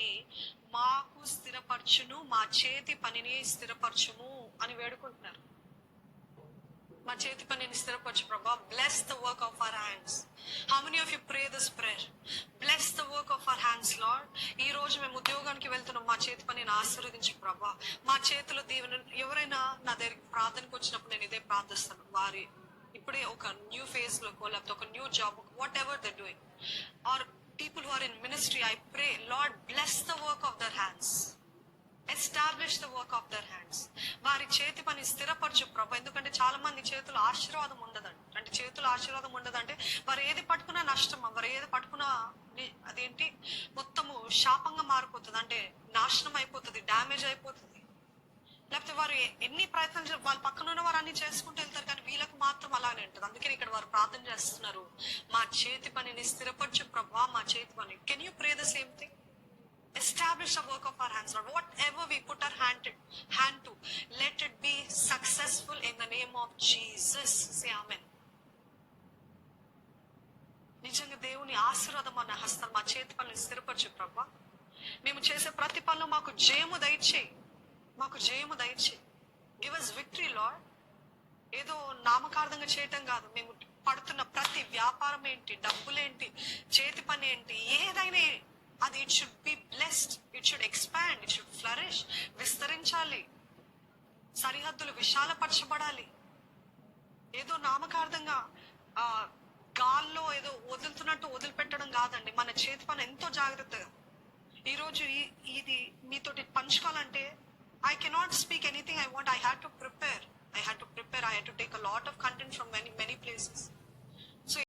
పనిని మాకు స్థిరపరచును మా చేతి పనిని స్థిరపరచుము అని వేడుకుంటున్నారు. మా చేతి పనిని స్థిరపరచు ప్రభా. Bless the work of our hands how many of you pray this prayer bless the work of our hands Lord ఈ రోజు మేము ఉద్యోగానికి వెళ్తున్నాం. మా చేతి పనిని ఆశీర్వదించు ప్రభా. మా చేతిలో దీవెన ఎవరైనా నా దగ్గరికి ప్రార్థనకు వచ్చినప్పుడు నేను ఇదే ప్రార్థిస్తాను. వారి ఇప్పుడే ఒక న్యూ ఫేజ్ లోకో లేకపోతే ఒక new job whatever the doing are ministry, I pray, Lord, bless the work of the work of hands establish the work of their hands వారి చేతి పని స్థిరపరచు ప్రభు. ఎందుకంటే చాలా మంది చేతుల ఆశీర్వాదం ఉండదండి. అంటే చేతుల ఆశీర్వాదం ఉండదంటే వారు ఏది పట్టుకున్నా నష్టం వారు ఏది పట్టుకున్నా అదేంటి? మొత్తము శాపంగా మారిపోతుంది. అంటే నాశనం అయిపోతుంది డ్యామేజ్ అయిపోతుంది. లేకపోతే వారు ఎన్ని ప్రయత్నాలు వాళ్ళు వాళ్ళ పక్కన ఉన్న వారు అన్ని చేసుకుంటూ వెళ్తారు కానీ వీళ్ళకి మాత్రం ఉంటుంది. అందుకని ఇక్కడ వారు ప్రార్థన చేస్తున్నారు. మా చేతి పనిని స్థిరపరచు ప్రభా మా చేతి పని. Can you pray the same thing establish the work of our hands, Lord. Whatever we put our hand to, hand to, let it be successful in the name of Jesus. Say Amen. నిజంగా దేవుని ఆశీర్వాదం అన్న హస్తం మా చేతి పనులు స్థిరపరచు ప్రభా. మేము చేసే ప్రతి పనులు మాకు జయము దయచేయి. మాకు జయము దయచేయి. గివ్ అస్ విక్టరీ లార్డ్ ఏదో నామకార్థంగా చేయటం కాదు. మేము పడుతున్న ప్రతి వ్యాపారం ఏంటి డబ్బులేంటి చేతి పని ఏంటి ఏదైనా అది it should be blessed it should expand it should flourish విస్తరించాలి. సరిహద్దులు విశాలపరచబడాలి. ఏదో నామకార్థంగా ఆ గాల్లో ఏదో వదులుతున్నట్టు వదిలిపెట్టడం కాదండి. మన చేతి పని ఎంతో జాగ్రత్తగా. ఈరోజు ఇది మీతోటి పంచుకోవాలంటే I cannot speak anything I want I had to prepare I had to prepare I had to take a lot of content from many, many places.